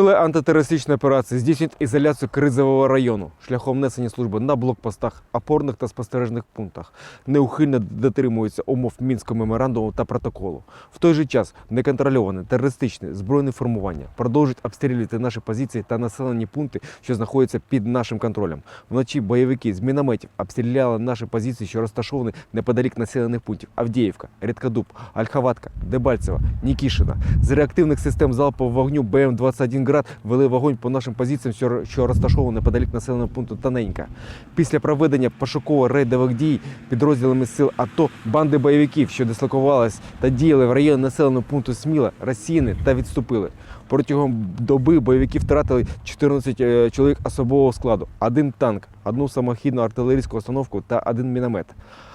Сили антитерористичної операції здійснюють ізоляцію кризового району шляхом несення служби на блокпостах, опорних та спостережних пунктах, неухильно дотримуються умов мінського меморандуму та протоколу. В той же час неконтрольоване терористичне збройне формування продовжують обстрілювати наші позиції та населені пункти, що знаходяться під нашим контролем. Вночі бойовики з мінометів обстріляли наші позиції, що розташовані неподалік населених пунктів Авдіївка, Рідкодуб, Ольховатка, Дебальцево, Нікішина. З реактивних систем залпового вогню БМ-21 «Град» вели вогонь по нашим позиціям, що- розташовані неподалік населеного пункту Таненька. Після проведення пошуково-рейдових дій підрозділами сил АТО банди бойовиків, що дислокувались та діяли в районі населеного пункту Сміла, розсіяні та відступили. Протягом доби бойовики втратили 14 е, чоловік особового складу, один танк, одну самохідну артилерійську установку та один міномет.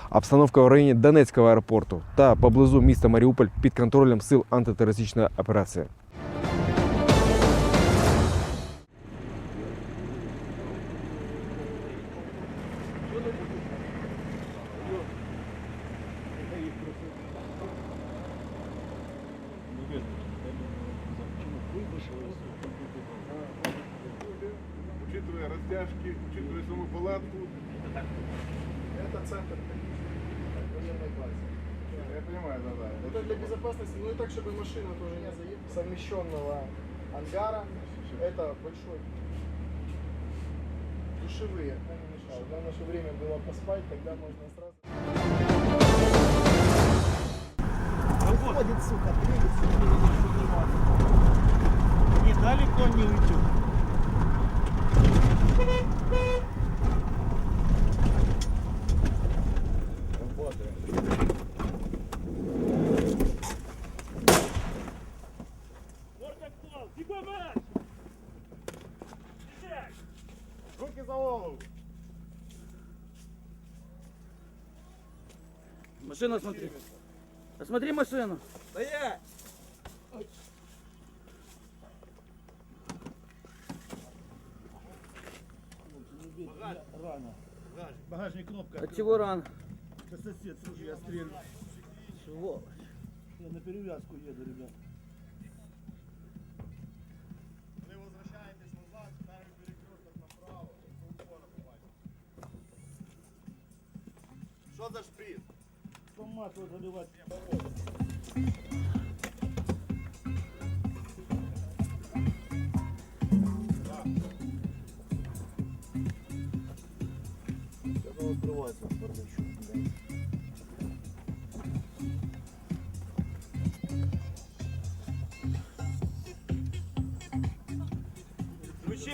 Обстановка в районі Донецького аеропорту та поблизу міста Маріуполь під контролем сил антитерористичної операції. Учитывая растяжки, учитывая саму палатку. Это центр военной базы. Я понимаю, да, да. Это для безопасности, ну и так, чтобы машина тоже не заехала. Совмещенного ангара. Это большой. Душевые. Главное, чтобы время было поспать, тогда можно сразу... Уходит, сука, двигаться. Недалеко не уйдет. Руки за голову. Машину смотри. Посмотри машину. Стоять! Рано. Багажник кнопка. От чего ран? Это сосед с ружья стрельнул. Чего? Я на перевязку еду, ребят. Возвращаєтесь назад, перекресток направо. Що за шприц? Томат вот заливать.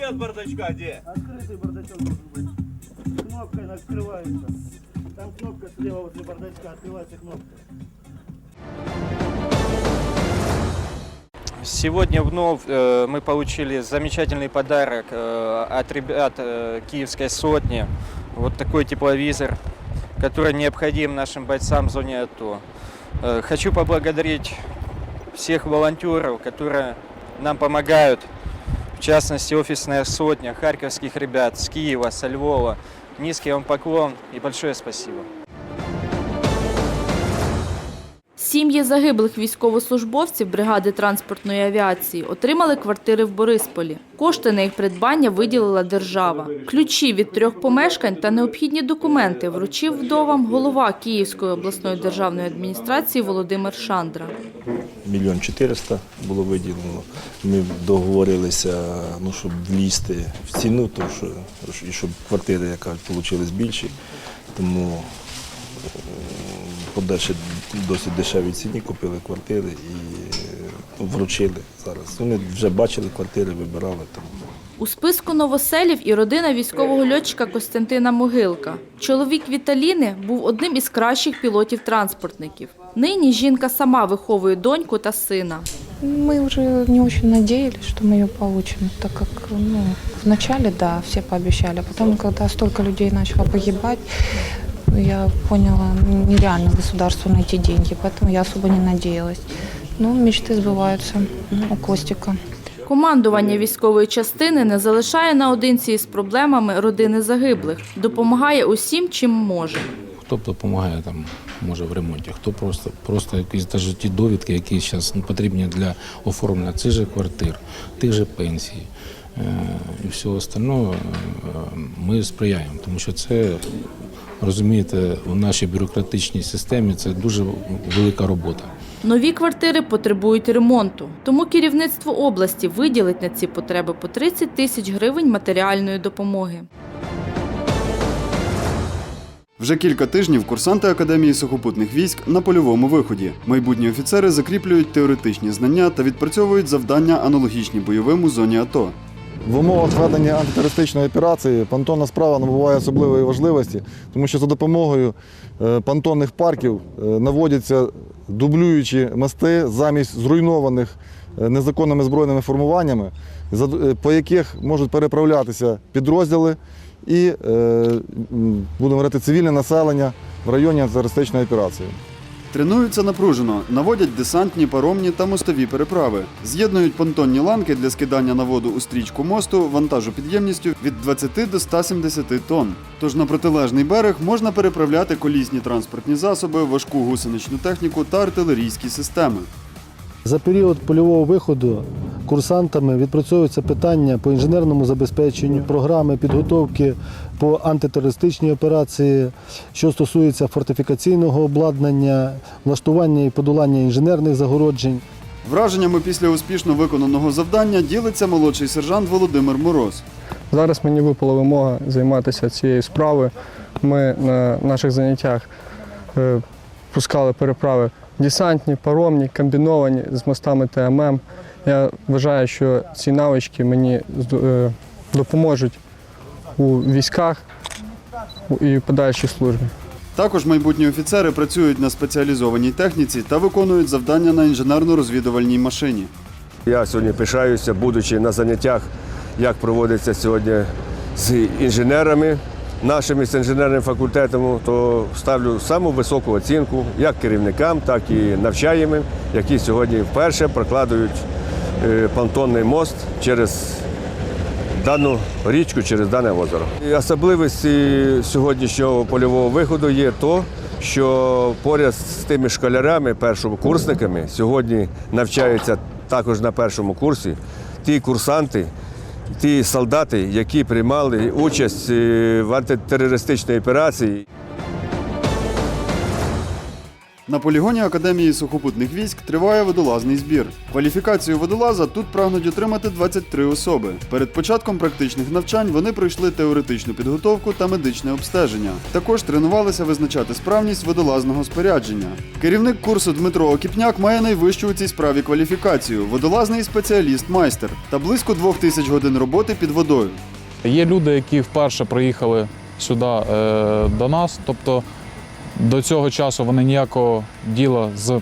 От бардачка де? Открытый бардачок должен быть. Кнопкой открывается. Там кнопка слева возле бардачка открывается кнопка. Сегодня вновь э, мы получили замечательный подарок э, от ребят э, Киевской сотни. Вот такой тепловизор, который необходим нашим бойцам в зоне АТО. Э, хочу поблагодарить всех волонтеров, которые нам помогают. В частности, офисная сотня харьковских ребят с Киева, со Львова. Низкий вам поклон и большое спасибо. Сім'ї загиблих військовослужбовців бригади транспортної авіації отримали квартири в Борисполі. Кошти на їх придбання виділила держава. Ключі від трьох помешкань та необхідні документи вручив вдовам голова Київської обласної державної адміністрації Володимир Шандра. мільйон 400 було виділено. Ми договорилися, ну, щоб влізти в ціну, тому що, і щоб квартири, яка вийшли більші, тому е, подальше досить дешевій ціні купили квартири і е, вручили зараз. Вони вже бачили квартири, вибирали. Тому. У списку новоселів і родина військового льотчика Костянтина Могилка. Чоловік Віталіни був одним із кращих пілотів-транспортників. Нині жінка сама виховує доньку та сина. Мы уже не очень надеялись, что мы ее получим, так как ну, вначале, да, все пообещали, а потом, когда столько людей начало погибать, я поняла, нереально государству найти деньги, поэтому я особо не надеялась. Но мечты сбываются ну, у Костика. Командування військової частини не залишає наодинці із проблемами родини загиблих, допомагає усім, чим може. Хто допомагає там, може, в ремонті, хто просто, просто якісь даже ті довідки, які зараз потрібні для оформлення цих же квартир, тих же пенсій е, і всього остального, е, ми сприяємо, тому що це, розумієте, у нашій бюрократичній системі це дуже велика робота. Нові квартири потребують ремонту, тому керівництво області виділить на ці потреби по 30 тисяч гривень матеріальної допомоги. Вже кілька тижнів курсанти Академії сухопутних військ на польовому виході. Майбутні офіцери закріплюють теоретичні знання та відпрацьовують завдання аналогічні бойовим у зоні АТО. В умовах ведення антитерористичної операції понтонна справа набуває особливої важливості, тому що за допомогою е, понтонних парків е, наводяться дублюючі мости замість зруйнованих е, незаконними збройними формуваннями, по яких можуть переправлятися підрозділи і, будемо говорити, цивільне населення в районі антитерористичної операції. Тренуються напружено, наводять десантні, паромні та мостові переправи. З'єднують понтонні ланки для скидання на воду у стрічку мосту вантажу підємністю від 20 до 170 тонн. Тож на протилежний берег можна переправляти колісні транспортні засоби, важку гусеничну техніку та артилерійські системи. За період польового виходу курсантами відпрацьовуються питання по інженерному забезпеченню, програми підготовки по антитерористичній операції, що стосується фортифікаційного обладнання, влаштування і подолання інженерних загороджень. Враженнями після успішно виконаного завдання ділиться молодший сержант Володимир Мороз. Зараз мені випала вимога займатися цією справою. Ми на наших заняттях е, пускали переправи десантні, паромні, комбіновані з мостами ТММ. Я вважаю, що ці навички мені е, допоможуть у військах і в подальшій службі. Також майбутні офіцери працюють на спеціалізованій техніці та виконують завдання на інженерно-розвідувальній машині. Я сьогодні пишаюся, будучи на заняттях, як проводиться сьогодні з інженерами, нашими з інженерним факультетом, то ставлю саму високу оцінку як керівникам, так і навчаємим, які сьогодні вперше прокладують е, понтонний мост через дану річку, через дане озеро. І особливості сьогоднішнього польового виходу є то, що поряд з тими школярами, першокурсниками, сьогодні навчаються також на першому курсі ті курсанти, ті солдати, які приймали участь е, в антитерористичній операції. На полігоні Академії сухопутних військ триває водолазний збір. Кваліфікацію водолаза тут прагнуть отримати 23 особи. Перед початком практичних навчань вони пройшли теоретичну підготовку та медичне обстеження. Також тренувалися визначати справність водолазного спорядження. Керівник курсу Дмитро Окіпняк має найвищу у цій справі кваліфікацію водолазний спеціаліст-майстер та близько двох тисяч годин роботи під водою. Є люди, які вперше приїхали сюди е, до нас, тобто до цього часу вони ніякого діла з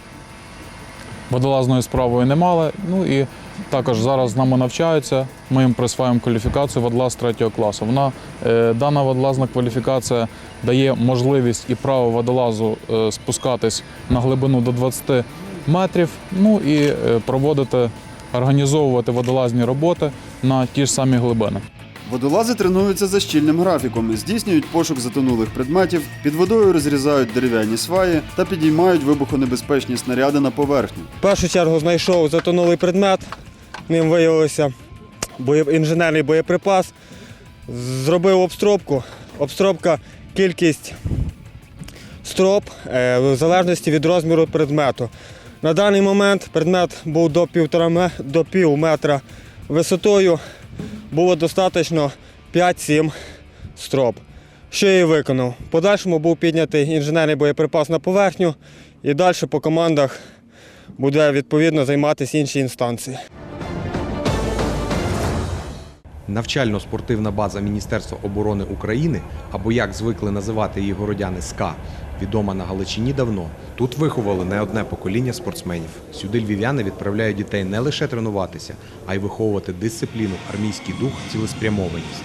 водолазною справою не мали. Ну і також зараз з нами навчаються. Ми їм присваємо кваліфікацію водолаз третього класу. Вона е, дана водолазна кваліфікація дає можливість і право водолазу е, спускатись на глибину до 20 метрів. Ну і е, проводити, організовувати водолазні роботи на ті ж самі глибини. Водолази тренуються за щільним графіком, здійснюють пошук затонулих предметів, під водою розрізають дерев'яні сваї та підіймають вибухонебезпечні снаряди на поверхню. В першу чергу знайшов затонулий предмет. Ним виявився інженерний боєприпас. Зробив обстробку. Обстробка кількість строп е, в залежності від розміру предмету. На даний момент предмет був до пів метра висотою. Було достатньо 5-7 строп. Що я і виконав. Подальшому був піднятий інженерний боєприпас на поверхню і далі по командах буде відповідно займатися інші інстанції. Навчально-спортивна база Міністерства оборони України, або як звикли називати її городяни СКА, відома на Галичині давно. Тут виховали не одне покоління спортсменів. Сюди львів'яни відправляють дітей не лише тренуватися, а й виховувати дисципліну, армійський дух, цілеспрямованість.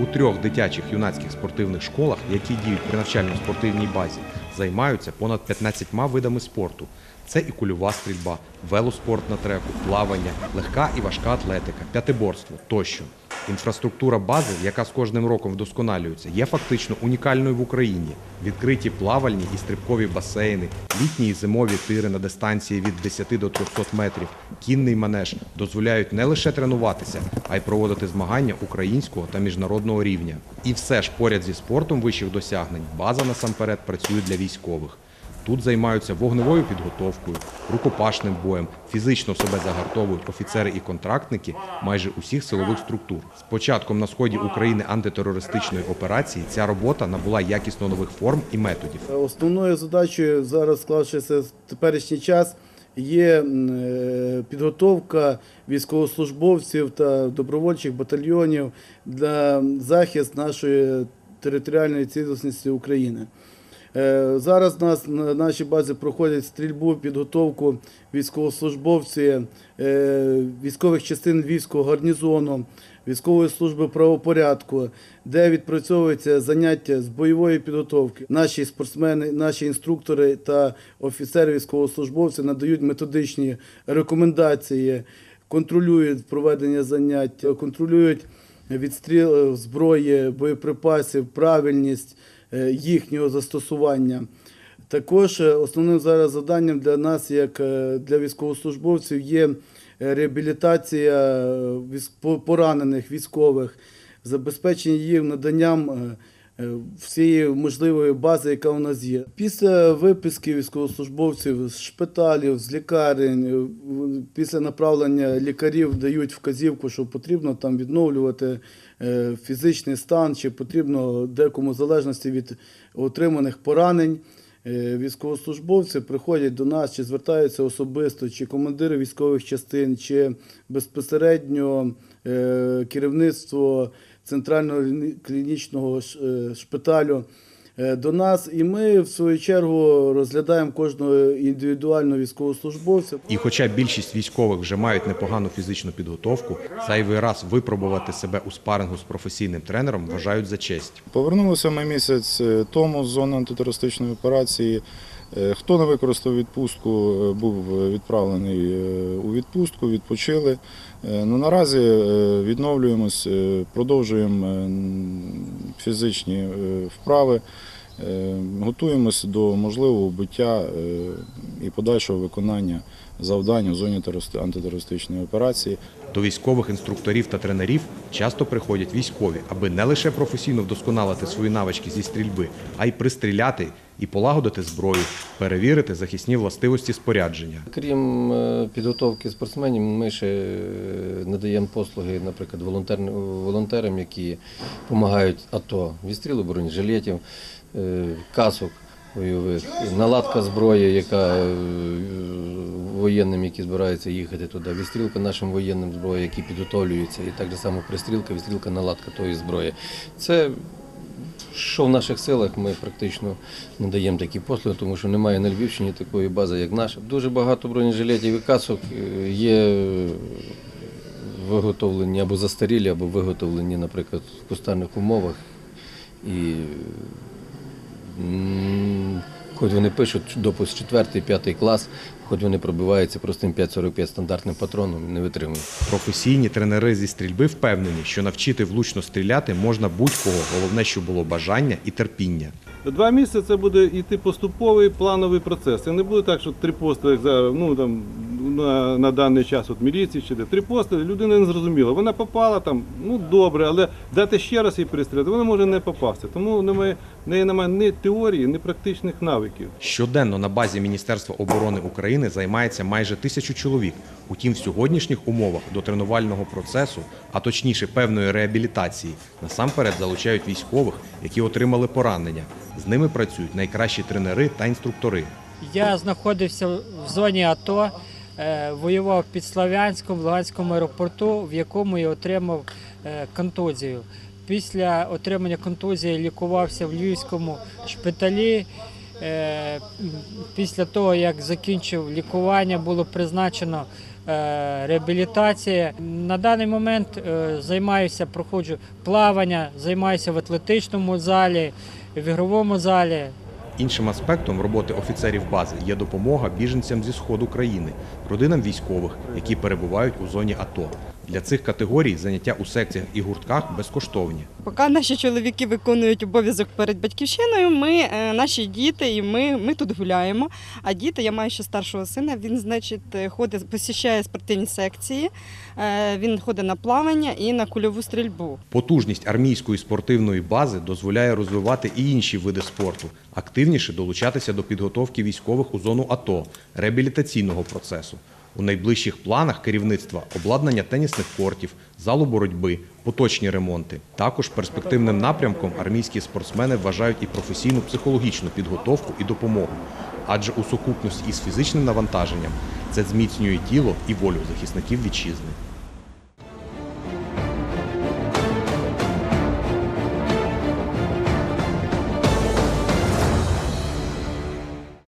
У трьох дитячих юнацьких спортивних школах, які діють при навчально-спортивній базі, займаються понад 15 видами спорту. Це і кульова стрільба, велоспорт на треку, плавання, легка і важка атлетика, п'ятиборство тощо. Інфраструктура бази, яка з кожним роком вдосконалюється, є фактично унікальною в Україні. Відкриті плавальні і стрибкові басейни, літні і зимові тири на дистанції від 10 до 300 метрів, кінний манеж дозволяють не лише тренуватися, а й проводити змагання українського та міжнародного рівня. І все ж поряд зі спортом вищих досягнень база насамперед працює для військових. Тут займаються вогневою підготовкою, рукопашним боєм, фізично себе загартовують офіцери і контрактники майже усіх силових структур. З початком на сході України антитерористичної операції ця робота набула якісно нових форм і методів. Основною задачею зараз склавшися в теперішній час є е, підготовка військовослужбовців та добровольчих батальйонів для захист нашої територіальної цілісності України. Е, Зараз нас на нашій базі проходять стрільбу, підготовку військовослужбовці е, військових частин Львівського гарнізону, військової служби правопорядку, де відпрацьовуються заняття з бойової підготовки. Наші спортсмени, наші інструктори та офіцери військовослужбовці надають методичні рекомендації, контролюють проведення занять, контролюють відстріл зброї, боєприпасів, правильність їхнього застосування. Також е, основним зараз завданням для нас, як е, для військовослужбовців, є е, реабілітація е, поранених військових, забезпечення їх наданням е, е, всієї можливої бази, яка у нас є. Після виписки військовослужбовців з шпиталів, з лікарень, е, після направлення лікарів дають вказівку, що потрібно там відновлювати е, фізичний стан, чи потрібно декому залежності від отриманих поранень. Е, Військовослужбовці приходять до нас, чи звертаються особисто, чи командири військових частин, чи безпосередньо е, керівництво центрального клінічного е, шпиталю е, до нас. І ми, в свою чергу, розглядаємо кожного індивідуального військовослужбовця. І хоча більшість військових вже мають непогану фізичну підготовку, зайвий раз випробувати себе у спарингу з професійним тренером вважають за честь. Повернулися ми місяць е, тому з зони антитерористичної операції. Е, Хто не використав відпустку, е, був відправлений е, у відпустку, відпочили. Ну, наразі відновлюємось, продовжуємо фізичні вправи, готуємося до можливого буття е, і подальшого виконання завдань у зоні терористи- антитерористичної операції. До військових інструкторів та тренерів часто приходять військові, аби не лише професійно вдосконалити свої навички зі стрільби, а й пристріляти і полагодити зброю, перевірити захисні властивості спорядження. Крім е, підготовки спортсменів, ми ще е, надаємо послуги, наприклад, волонтер- волонтерам, які допомагають АТО, відстрілу бронежилетів, е, касок бойових, наладка зброї, яка воєнним, які збираються їхати туди, відстрілка нашим воєнним зброї, які підготовлюються, і так само пристрілка, відстрілка, наладка тої зброї. Це що в наших силах ми практично надаємо такі послуги, тому що немає на Львівщині такої бази, як наша. Дуже багато бронежилетів і касок е, є виготовлені або застарілі, або виготовлені, наприклад, в кустарних умовах. І хоч вони пишуть допуск 4-5 клас, хоч вони пробиваються простим 5,45 стандартним патроном, не витримують. Професійні тренери зі стрільби впевнені, що навчити влучно стріляти можна будь-кого. Головне, щоб було бажання і терпіння. Два місяці це буде йти поступовий плановий процес. Це не буде так, що три постріли як ну там на, на даний час от міліції чи де три постріли, людина не зрозуміла. Вона попала там, ну добре, але дати ще раз їй перестріляти, вона може не попасти. Тому немає, в неї немає ні теорії, ні практичних навиків. Щоденно на базі Міністерства оборони України займається майже тисячу чоловік. Утім, в сьогоднішніх умовах до тренувального процесу, а точніше певної реабілітації, насамперед залучають військових, які отримали поранення. З ними працюють найкращі тренери та інструктори. Я знаходився в зоні АТО, воював під Слов'янськом в Луганському аеропорту, в якому я отримав е, контузію. Після отримання контузії лікувався в Львівському шпиталі. Е, Після того, як закінчив лікування, було призначено е, реабілітація. На даний момент е, займаюся, проходжу плавання, займаюся в атлетичному залі, в ігровому залі. Іншим аспектом роботи офіцерів бази є допомога біженцям зі сходу країни, родинам військових, які перебувають у зоні АТО. Для цих категорій заняття у секціях і гуртках безкоштовні. Поки наші чоловіки виконують обов'язок перед батьківщиною, ми, е, наші діти і ми, ми тут гуляємо. А діти, я маю ще старшого сина, він, значить, е, ходить, посіщає спортивні секції, е, він ходить на плавання і на кульову стрільбу. Потужність армійської спортивної бази дозволяє розвивати і інші види спорту, активніше долучатися до підготовки військових у зону АТО, реабілітаційного процесу. У найближчих планах керівництва обладнання тенісних кортів, залу боротьби, поточні ремонти. Також перспективним напрямком армійські спортсмени вважають і професійну психологічну підготовку і допомогу. Адже у сукупності із фізичним навантаженням це зміцнює тіло і волю захисників вітчизни.